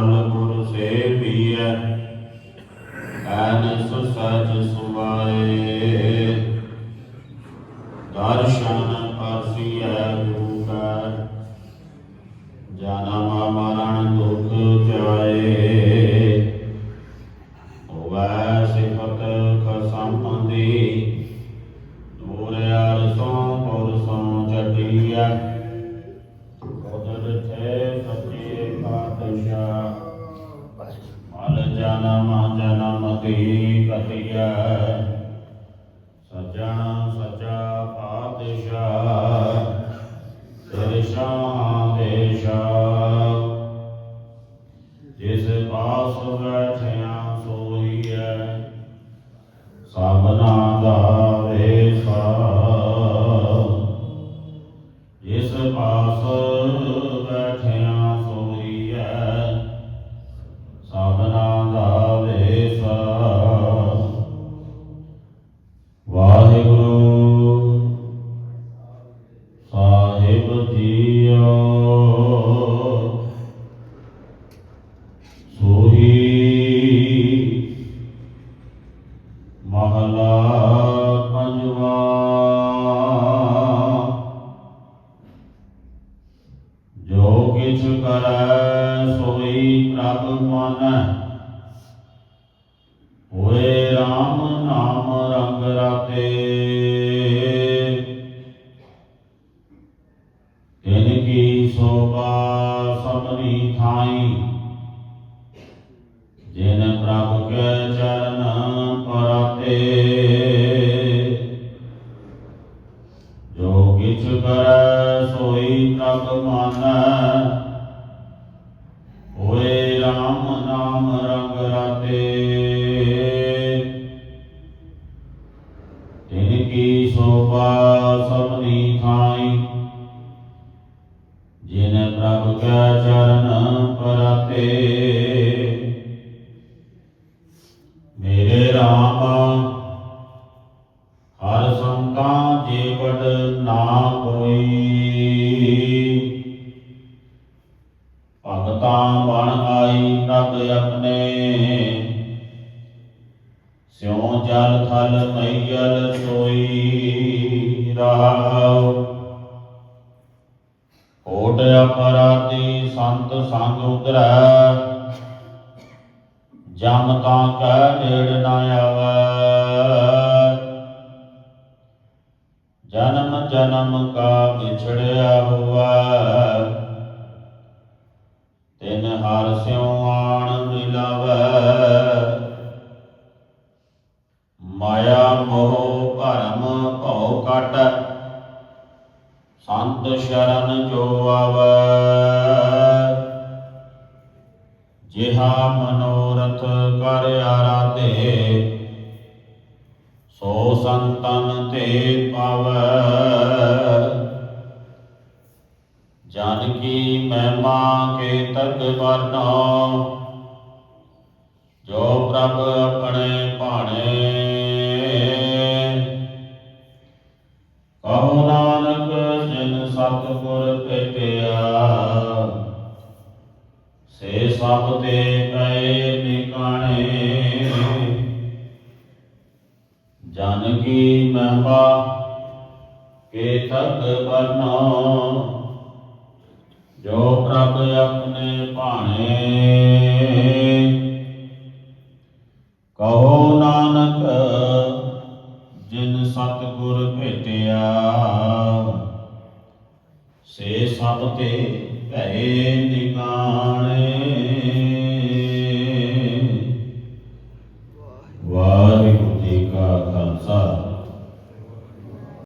ਮਲ ਗੁਰ ਸੇਵੀਐ ਐਨ ਸੁਸਜ ਸੁਆਏ ਜਨਮ ਜਨਮ ਦੀ ਕਤਿਆ ਸਜਣ ਸਚਾ ਪਾਤਸ਼ਾਹ ਤੇਰੇ ਸ਼ਾਹ ਦੇ ਸ਼ਾਹ। ਜਿਸ ਪਾਸ ਬੈਠਿਆ ਸੋਈਐ ਸਭਨਾ ਦਾ ਵੇਸਾ ਜਿਸ ਪਾਸ ਪ੍ਰਭ ਮਾਨੈ। ਹੋਏ RAM ਨਾਮ ਰੰਗ ਰਾਤੇ ਤਿਨ ਕੀ ਸੋਭਾ ਸਭਨੀ ਥਾਈ। ਜਿਨ ਪ੍ਰਭ ਕੇ ਚਰਨ ਪਰਾਤੇ। ਜੋ ਕਿਛ ਕਰੈ ਸੋਈ ਪ੍ਰਭ ਮਾਨੈ। ਕੀ ਸੋਭਾ ਸਭਨੀ ਥਾਈ। ਜਿਨ ਪ੍ਰਭ ਕੈ ਚਰਨ ਪਰਾਤੇ, ਮੇਰੇ RAM ਹਰ ਸੰਤਾਂ ਜੀਵੜ ਨਾ ਕੋਈ। ਭਗਤਾਂ ਬਣ ਆਈ ਪ੍ਰਭ ਆਪਣੇ। ਸਿਉ ਜਲ ਥਲ ਮਈਲ ਸੋਈ ਰਹਾਉ ਓਟ ਅਪਰਾਧੀ ਸੰਤ ਸੰਗ ਉਧਰੈ, ਜਮ ਤਾਂ ਕੈ ਨੇੜ ਨਾ ਆਵੈ। ਜਨਮ ਜਨਮ ਕਾ ਵਿਛੜਿਆ ਹੁਆ ਤਿਨ ਹਰ ਸਿਉ ਸੰਤ ਸ਼ਰਨ ਜੋ ਆਵੈ। ਜਿਹਾ ਮਨੋਰਥ ਕਰ ਆਰਾਧੇ, ਸੋ ਸੰਤਨ ਤੇ ਪਾਵੈ। ਜਨ ਕੀ ਮਹਿਮਾ ਕੇ ਤਕ ਵਰਨੋ ਜੋ ਪ੍ਰਭ ਆਪਣੇ ਸਭ ਤੇ ਪਏ ਨਿਕਾਣੇ। ਜਨ ਕੀ ਮਹਿਮਾ ਕੇ ਤਕ ਬਰਨੋ ਜੋ ਪ੍ਰਭ ਆਪਣੇ ਭਾਣੇ। ਕਹੋ ਨਾਨਕ, ਜਿਨ ਸਤਿਗੁਰ ਭੇਟਿਆ, ਸੇ ਸਭ ਤੇ ਭਏ ਨਿਕਾਣੇ।